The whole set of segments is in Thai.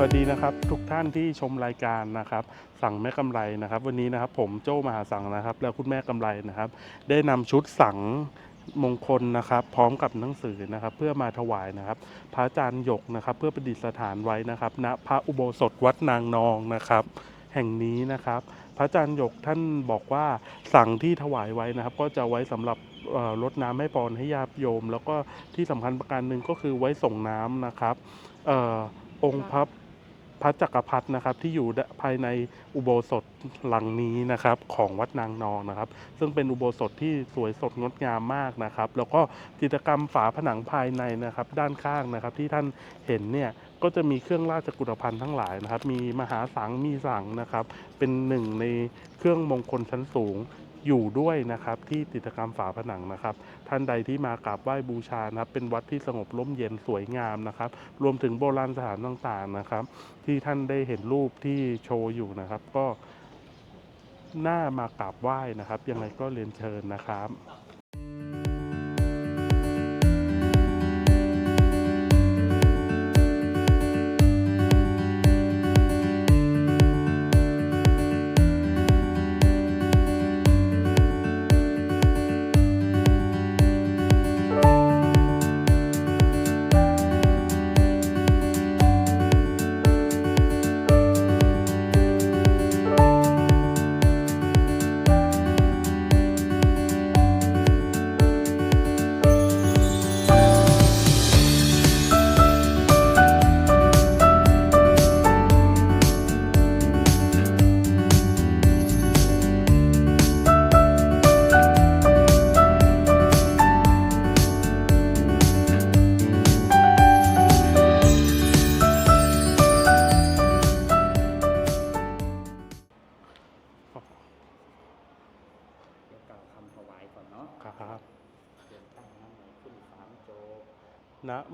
สวัสดีนะครับทุกท่านที่ชมรายการนะครับ สั่งแม่กำไรนะครับ วันนี้นะครับผมโจ้มหาสั่งนะครับ แล้วคุณแม่กำไรนะครับ ได้นำชุดสั่งมงคลนะครับ พร้อมกับหนังสือนะครับ เพื่อมาถวายนะครับ พระอาจารย์หยกนะครับ เพื่อประดิษฐานไว้นะครับณพระอุโบสถวัดนางนองนะครับ แห่งนี้นะครับ พระอาจารย์หยกท่านบอกว่าสั่งที่ถวายไว้นะครับ ก็จะไว้สำหรับเอ่อรดน้ำให้พรให้ญาติโยม แล้วก็ที่สำคัญประการหนึ่งก็คือไว้ส่งน้ำนะครับออองค์พระ พระจักรพรรดินะครับที่อยู่ภายในอุโบสถหลังนี้นะครับของวัดนางนองนะครับ ซึ่งเป็นอุโบสถที่สวยสดงดงามมากนะครับ แล้วก็จิตรกรรมฝาผนังภายในนะครับ ด้านข้างนะครับที่ท่านเห็นเนี่ยก็จะมีเครื่องราชกุฏภัณฑ์ทั้งหลายนะครับ มีมหาสังมีสังนะครับ เป็นหนึ่งในเครื่องมงคลชั้นสูง อยู่ด้วยนะครับที่จิตรกรรมฝาผนังนะครับ ท่านใดที่มากราบไหว้บูชานะครับ เป็นวัดที่สงบร่มเย็นสวยงามนะครับ รวมถึงโบราณสถานต่างๆนะครับ ที่ท่านได้เห็นรูปที่โชว์อยู่นะครับ ก็น่ามากราบไหว้นะครับยังไงก็เรียนเชิญนะครับ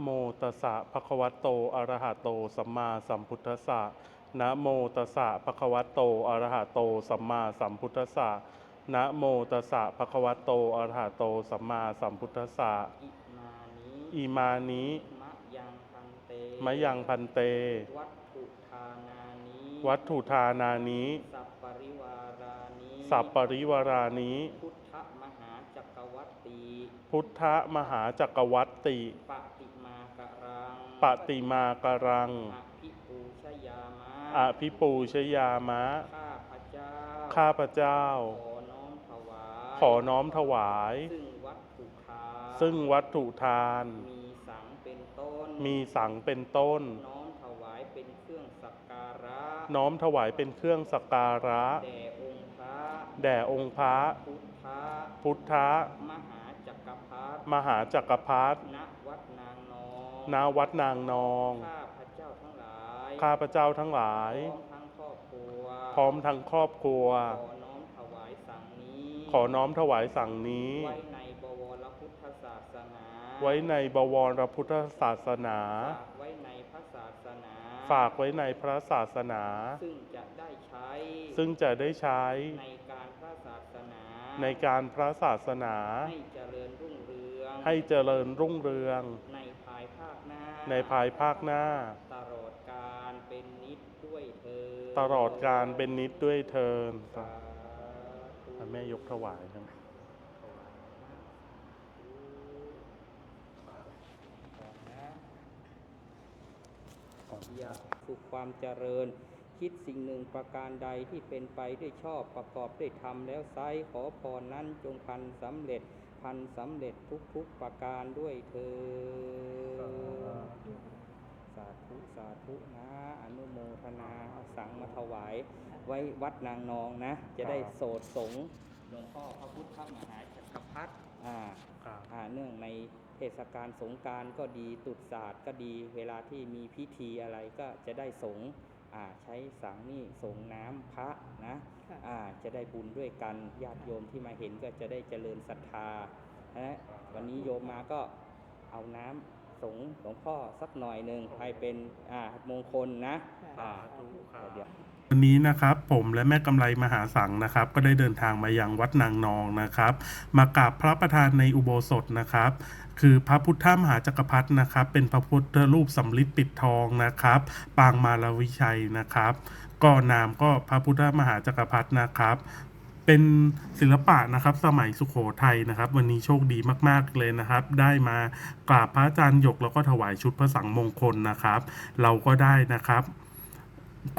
โมตัสสะภะคะวะโตอะระหะโต สัมมาสัมพุทธัสสะนะโมตัสสะภะคะวะโตอะระหะโต สัมมาสัมพุทธัสสะนะโมตัสสะภะคะวะโตอะระหะโต สัมมาสัมพุทธัสสะอิมานิอีมานิมะยังพันเตมะยังพันเต วัตถุทานานิวัตถุทานานิสัพปริวารานิสัพปริวารานิพุทธมหา จักรวัตติพุทธมหาจักรวัตติปฏิมากรังปฏิมากรังอภิปูชยามะอภิปูชยามะ ข้าพเจ้า ข้าพเจ้า ขอน้อมถวายขอน้อมถวาย ซึ่งวัตถุทานซึ่งวัตถุทาน มีสังเป็นต้น มีสังเป็นต้น น้อมถวายเป็นเครื่องสักการะ น้อมถวายเป็นเครื่องสักการะ แด่องค์พระ แด่องค์พระพุทธ พุทธมหาจักรพรรดิมหาจักรพรรดิณวัดนางนองณวัดนางนอง ข้าพระเจ้าทั้งหลายข้าพเจ้าทั้งหลาย พร้อมทั้งครอบครัวพร้อมทั้งครอบครัว ขอน้อมถวายสั่งนี้ขอน้อมถวายสั่งนี้ ไว้ในบวรพุทธศาสนาไว้ในบวรพุทธศาสนา ฝากไว้ในพระศาสนาฝากไว้ในพระศาสนา ซึ่งจะได้ใช้ซึ่งจะได้ใช้ในการพระศาสนา ในการพระศาสนา ให้เจริญรุ่งเรืองให้เจริญรุ่งเรือง ในภายภาคหน้าในภายภาคหน้า ตลอดการเป็นนิจด้วยเธอญตลอดการเป็นนิดด้วยเทินสาธุ แม่ยกถวายครับอยากสุขความเจริญ คิดสิ่งหนึ่งประการใดที่เป็นไปด้วยชอบประกอบด้วยธรรมแล้วไซขอพรนั้นจงพันสำเร็จพันสำเร็จทุกๆประการด้วยเธอ สาธุ สาธุนะ อนุโมทนาเอาสังมาถวาย ไว้วัดนางนองนะ จะได้โสดสงหลวงพ่อพระพุทธมหาจักรพรรดิอ่าครับอ่าเนื่องในเทศกาลสงการก็ดีตุศาสตร์ก็ดี เวลาที่มีพิธีอะไรก็จะได้สงฆ์ ใช้สังนี่สงน้ำพระนะอ่าจะได้บุญด้วยกันญาติโยมที่มาเห็นก็จะได้เจริญศรัทธานะวันนี้โยมมาก็เอาน้ำสงหลวงพ่อสักหน่อยหนึ่งให้เป็นอ่ามงคลนะอ่าสาธุครับเดี๋ยว วันนี้นะครับผมและแม่กำไรมหาสังนะครับ ก็ได้เดินทางมายังวัดนางนองนะครับ มากราบพระประธานในอุโบสถนะครับ คือพระพุทธมหาจักรพรรดินะครับ เป็นพระพุทธรูปสำริดปิดทองนะครับ ปางมาลวิชัยนะครับ ก็นามก็พระพุทธมหาจักรพรรดินะครับเป็นศิลปะนะครับสมัยสุขโขทัยนะครับ วันนี้โชคดีมากๆเลยนะครับ ได้มากราบพระอาจารย์หยกแล้วก็ถวายชุดพระสังมงคลนะครับ เราก็ได้นะครับ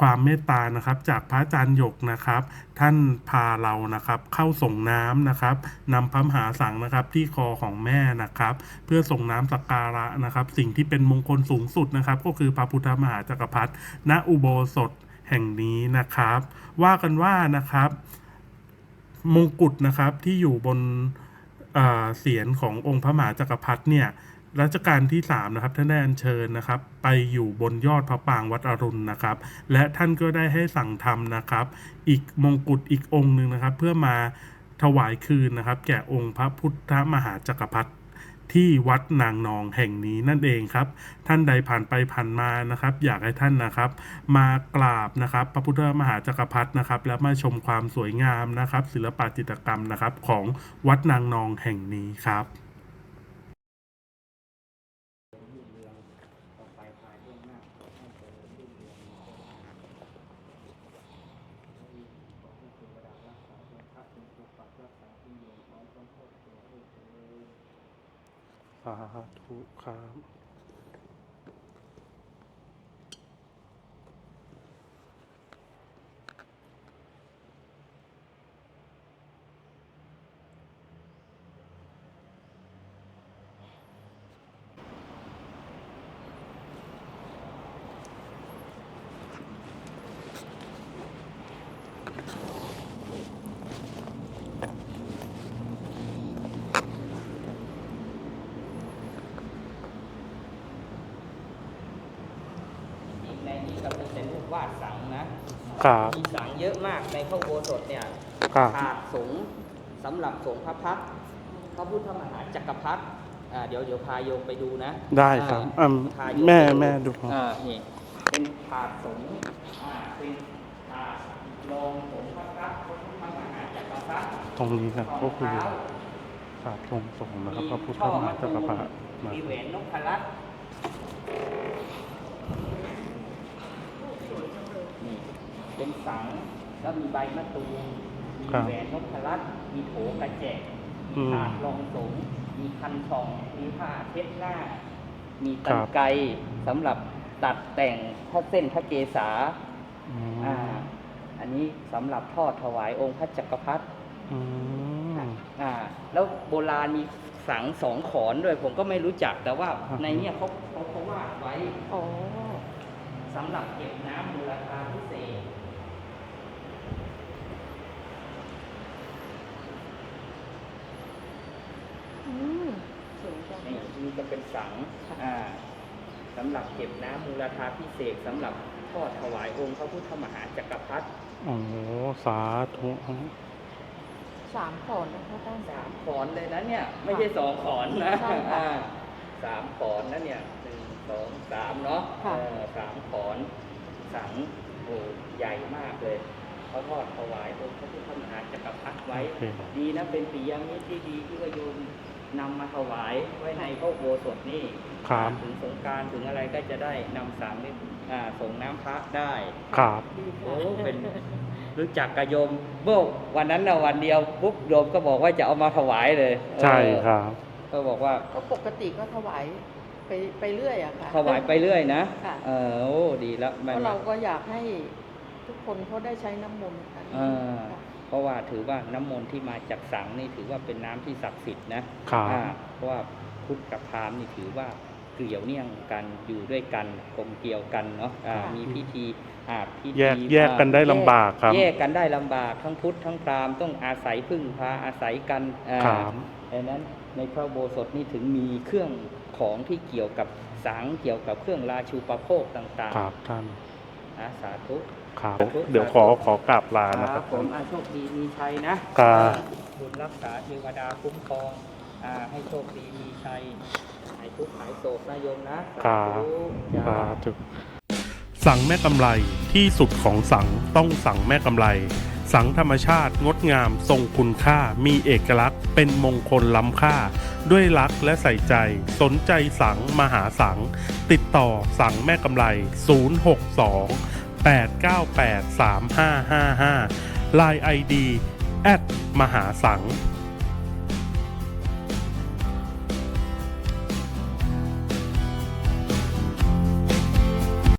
ความเมตตานะครับจากพระอาจารย์หยกนะครับ ท่านพาเรานะครับเข้าส่งน้ำนะครับนำพระมหาสังนะครับที่คอของแม่นะครับ เพื่อส่งน้ำสักการะนะครับ สิ่งที่เป็นมงคลสูงสุดนะครับ ก็คือพระพุทธมหาจักรพรรดิณอุโบสถแห่งนี้นะครับ ว่ากันว่านะครับ มงกุฎนะครับที่อยู่บนเสียนขององค์พระมหาจักรพรรดิเนี่ย รัชกาลที่3นะครับท่านได้อัญเชิญนะครับ ไปอยู่บนยอดพระปางวัดอรุณนะครับ และท่านก็ได้ให้สั่งทำนะครับ อีกมงกุฎอีกองค์หนึ่งนะครับ เพื่อมาถวายคืนนะครับ แก่องค์พระพุทธมหาจักรพรรดิที่วัดนางนองแห่งนี้นั่นเองครับ ท่านใดผ่านไปผ่านมานะครับ อยากให้ท่านนะครับ มากราบนะครับ พระพุทธมหาจักรพรรดินะครับ แล้วมาชมความสวยงามนะครับ ศิลปะจิตรกรรมนะครับของวัดนางนองแห่งนี้ครับ รุ่งเรืองต่อไปภายเบื้องหน้าขอให้เจริญรุ่งเรืองมีเจริญขอให้เทวดารักษาจงพระจงปกปักรักษาที่อยู่พร้อมทั้งครอบครัวด้วยเถิด สาธุครับ อีกในนี้ก็มีเป็นรูป วาดสังนะครับมีสังเยอะมากในพระอุโบสถเนี่ยครับถาดสงฆ์สำหรับสงฆ์พระพักตร์พระพุทธมหาจักรพรรดิอ่าเดี๋ยวเดี๋ยวพาโยมไปดูนะได้ครับอ่าอืมพาโยแม่ไปแม่ดูครับอ่านี่เป็นถาดสงฆ์อ่าเป็นถาดรองสงฆ์พระพักตร์พระพุทธมหาจักรพรรดิตรงนี้ครับก็คือรองเท้าศาสตร์ทรงสงฆ์นะครับพระพุทธมหาจักรพรรดินะมีแหวนนพรัตน์นี่ เป็นสัง แล้วมีใบมะตูมมีครับแหวนนพรัตน์มีโถกระแจกอืมีมถาดรองสงฆ์มีคันทองมีผ้าเช็ดหน้า มีครัตันบ ไกรสำหรับตัดแต่งพระเส้นพระเกศาอืมอ่า อันนี้สำหรับทอดถวายองค์พระจักรพรรดิ อืม อ่าแล้วโบราณมีสังสองขอนด้วยผมก็ไม่รู้จักแต่ว่าอ่าฮะในเนี้ยเขาเขาเขาวาดไว้อ๋อสำหรับเก็บน้ำมูลค่าพิเศษ อืมสวยจังนี่นี่ก็เป็นสังอ่าสำหรับเก็บน้ำมูลค่าพิเศษสำหรับทอดถวายองค์พระพุทธมหาจักรพรรดิโอ้สาธุครับสามขอนนะคะท่านสามขอนเลยนะเนี่ย ไม่ใช่สองขอนนะใช่ค่ะอ่าสามขอนนะเนี่ยหนึ่งสองสามเนาะค่ะเออสามขอนสังโอ้ใหญ่มากเลยเขาทอดถวายองค์พระพุทธมหาจักรพรรดิไว้โอเคดีนะเป็นปิยมิตรที่ดีที่ว่าโยม นำมาถวายไว้ในพระอุโบสถนี่ครับถึงสงกรารถึงอะไรก็จะได้นำสังนี่อ่าส่งน้ำพระได้ ครับดีค่ะโอ้เป็นรู้จักกับโยมโบกวันนั้นนะวันเดียวปุ๊บโยมก็บอกว่าจะเอามาถวายเลยใช่เออครับ ก็บอกว่าก็ปกติก็ถวายไปไปเรื่อยอะค่ะ ถวายไปเรื่อยนะค่ะ เออโอ้ดีแล้วเพราะเราก็อยากให้ทุกคนเขาได้ใช้น้ำมนต์กันเออ เพราะว่าถือว่าน้ำมนต์ที่มาจากสังนี่ถือว่าเป็นน้ำที่ศักดิ์สิทธิ์นะครับอ่าเพราะว่าพุทธกับพราหมณ์นี่ถือว่าเกลี่ยวเนื่องกันอยู่ด้วยกันกลมเกลี่ยวกันเนาะอ่ามีพิธีอ่าพิธีแยกแยกกันได้ลำบากครับ แยกกันได้ลำบากทั้งพุทธทั้งพราหมณ์ต้องอาศัยพึ่งพาอาศัยกันอ่าครับดังนั้นในพระอุโบสถนี่ถึงมีเครื่องของที่เกี่ยวกับสังเกี่ยวกับเครื่องราชูปโภคต่างครับท่าน ๆนะสาธุ ครับสาธุเดี๋ยวขอขอกราบลานะคครัรับบผมอาโชคดีมีชัยนะครับบุญรักษาเทวดาคุ้มครองอ่าให้โชคดีมีชัยหายทุกข์หายโศกนะโยมนะสาธุสาจ้าธุสังแม่กำไรที่สุดของสังต้องสังแม่กำไร สังธรรมชาติงดงามทรงคุณค่ามีเอกลักษณ์ เป็นมงคลล้ำค่า ด้วยรักและใส่ใจ สนใจสังมหาสัง ติดต่อสังแม่กำไร 062 898 3555ลาย ID แอดมหาสัง